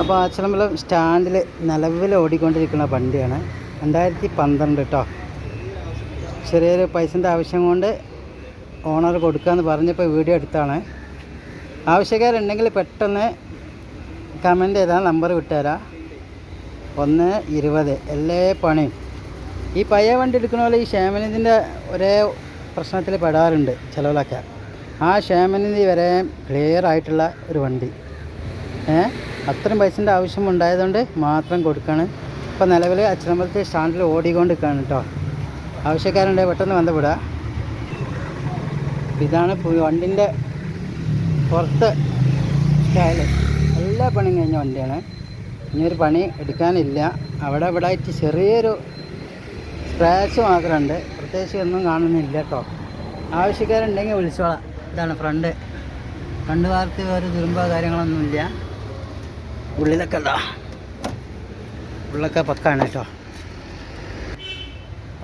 അപ്പോൾ ആച്ചളമ്പലം സ്റ്റാൻഡിൽ നിലവിൽ ഓടിക്കൊണ്ടിരിക്കുന്ന വണ്ടിയാണ്. രണ്ടായിരത്തി പന്ത്രണ്ട് കേട്ടോ ചെറിയൊരു പൈസന്റെ ആവശ്യം കൊണ്ട് ഓണർ കൊടുക്കാമെന്ന് പറഞ്ഞപ്പോൾ വീഡിയോ എടുത്താണ്. ആവശ്യക്കാരുണ്ടെങ്കിൽ പെട്ടെന്ന് കമന്റ് ചെയ്താൽ നമ്പർ വിട്ടുതരാം. ഒന്ന് ഇരുപത് എല്ലാ പണിയും. ഈ പയ്യ വണ്ടി എടുക്കുന്ന പോലെ ഈ ക്ഷേമനിധിന്റെ ഒരേ പ്രശ്നത്തിൽ പെടാറുണ്ട് ചിലവിലൊക്കെ. ആ ക്ഷേമനിധി വരെ ക്ലിയർ ആയിട്ടുള്ള ഒരു വണ്ടി. ഏ? അത്രയും പൈസന്റെ ആവശ്യം ഉണ്ടായതുകൊണ്ട് മാത്രം കൊടുക്കുകയാണ് ഇപ്പോൾ നിലവിൽ അച്ഛനമ്പലത്തെ സ്റ്റാൻഡിൽ ഓടിക്കൊണ്ട് നിൽക്കുകയാണ് കേട്ടോ. ആവശ്യക്കാരുണ്ടെങ്കിൽ പെട്ടെന്ന് ബന്ധപ്പെടുക. ഇതാണ് വണ്ടിന്റെ പുറത്ത് എല്ലാ പണിയും കഴിഞ്ഞ വണ്ടിയാണ്. ഇനിയൊരു പണി എടുക്കാനില്ല. അവിടെ ഇവിടെ ആയിട്ട് ചെറിയൊരു സ്ക്രാച്ച് മാത്രമുണ്ട്. പ്രത്യേകിച്ച് ഒന്നും കാണുന്നില്ല കേട്ടോ. ആവശ്യക്കാരുണ്ടെങ്കിൽ വിളിച്ചോളാം. ഇതാണ് ഫ്രണ്ട് ഫ്രണ്ട് ഭാഗത്ത് ഒരു ദുരുമ്പോ കാര്യങ്ങളൊന്നുമില്ല. ഉള്ളിലൊക്കെ ഉണ്ടോ ഉള്ളൊക്കെ പക്കാണ് കേട്ടോ.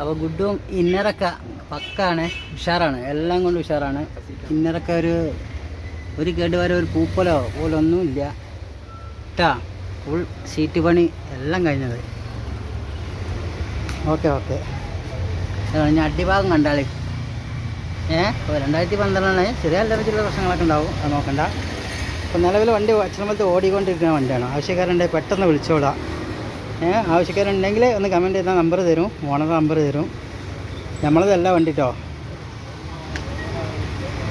അപ്പോൾ ഗുഡും ഇന്നറൊക്കെ പക്കാണ് ഉഷാറാണ്. എല്ലാം കൊണ്ട് ഉഷാറാണ്. ഇന്നറൊക്കെ ഒരു ഒരു കേടുവരെ ഒരു പൂപ്പലോ പോലൊന്നും ഇല്ല. കേട്ടാ ഫുൾ സീറ്റ് പണി എല്ലാം കഴിഞ്ഞത്. Okay okay. ഞാൻ അടിഭാഗം കണ്ടാളി ഏ? രണ്ടായിരത്തി പന്ത്രണ്ടാണ് ചെറിയ അല്ലറ ചില പ്രശ്നങ്ങളൊക്കെ ഉണ്ടാവും. അത് നോക്കണ്ട. അപ്പോൾ നിലവിൽ വണ്ടി അച്ഛനമ്പലത്ത് ഓടിക്കൊണ്ടിരിക്കുന്ന വണ്ടിയാണ്. ആവശ്യക്കാരുണ്ടെങ്കിൽ പെട്ടെന്ന് വിളിച്ചോളാം. ആവശ്യക്കാരുണ്ടെങ്കിൽ ഒന്ന് കമന്റ് ചെയ്താൽ നമ്പർ തരും ഓണർ നമ്പർ തരും. നമ്മളതല്ല വണ്ടി കേട്ടോ